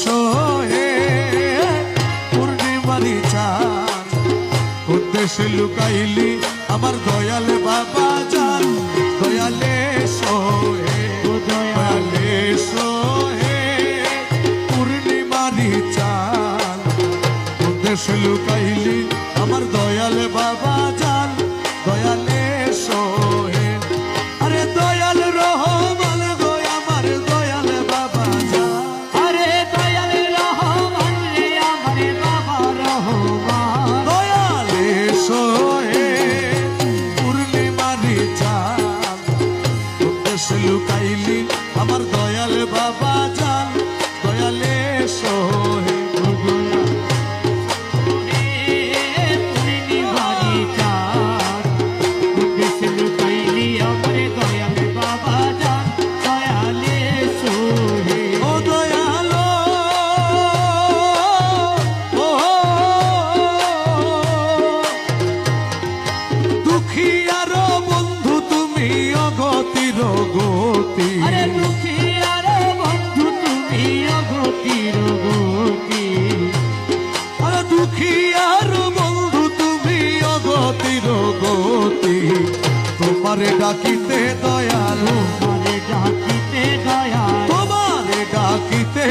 সোহে পূর্ণিমারি চাঁদ। উদ্দেশ্যে লুকাইলি আমার দয়াল বাবা জান দয়ালে সোহে দয়ালে সোহে পূর্ণিমারি চাঁদ। উদ্দেশ্যে লুকাইলি আমার দয়াল বাবা লুকাইলি আমার দয়াল বাবা জান। অগতির গতি তোমারে ডাকিতে দয়ালু আরে ডাকিতে দয়াল। তোমারে ডাকিতে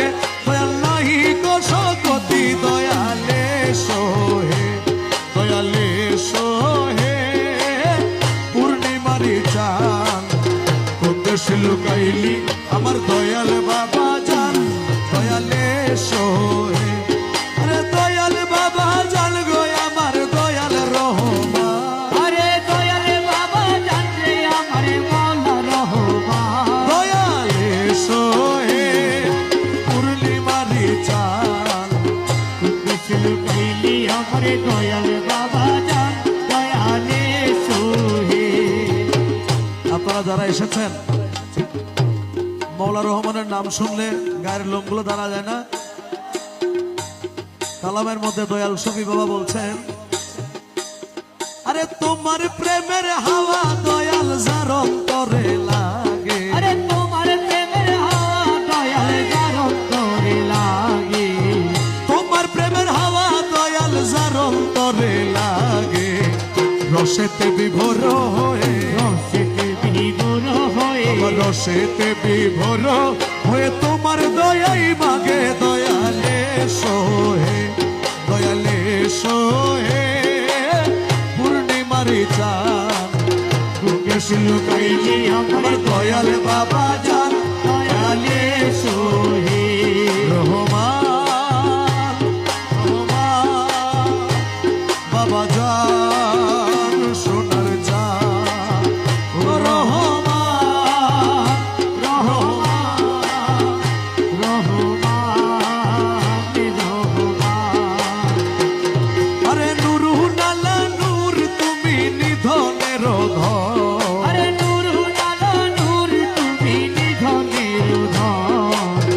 দয়াল নাহি কশকতি দয়ালে সোহে দয়ালে সোহে। পূর্ণিমারি চান উদ্দেশ্যে লুকাইলি আমার দয়াল বাবা জান, দয়ালে সোহে। আপনারা যারা এসেছেন, মৌলা রহমানের নাম শুনলে গায়ের লোমগুলো দাঁড়া যায় না। কালামের মধ্যে দয়াল সফি বাবা বলছেন, আরে তোমার প্রেমের হাওয়া রসেতে বিভোর হয়ে রসেতে বিবর হয়ে। রসেতে বিভোর হয়ে তোমার দয়াই মাগে দয়ালে সোহে দয়ালে সোহে পূর্ণিমারি চান আমার দয়াল বাবা জান দয়ালে সোহে রহমান রহমান বাবা জান নিধনের ধন আরে নূর তুমি নিধনের ধন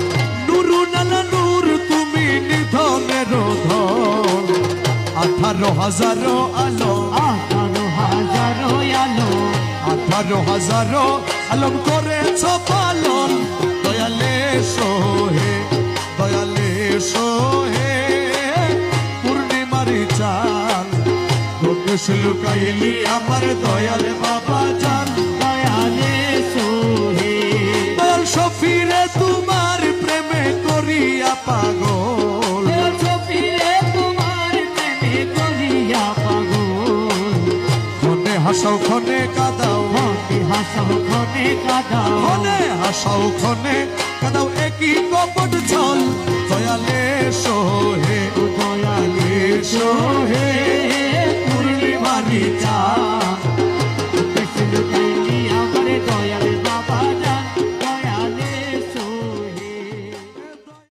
নুরু নালা নূর তুমি নিধনের ধন আঠারো হাজারো আলো। আঠারো হাজারো আলো। আঠারো হাজারো আলম করেছ পালন। দয়ালে সোহে দয়ালে সোহে গোপেশ লুকাইলি আমার দয়াল বাবা জান দয়ালে সোহে দয়াল সফিরে তোমার প্রেমে করিয়া পাগল। চোপিলে তোমার প্রেমে করিয়া পাগল। খনে হাসাও খনে কাদাও। মনে হাসাও খনে কাদাও। খনে হাসাও খনে কাদাও। একই কপট ছল দয়ালে সোহে দয়ালে সোহে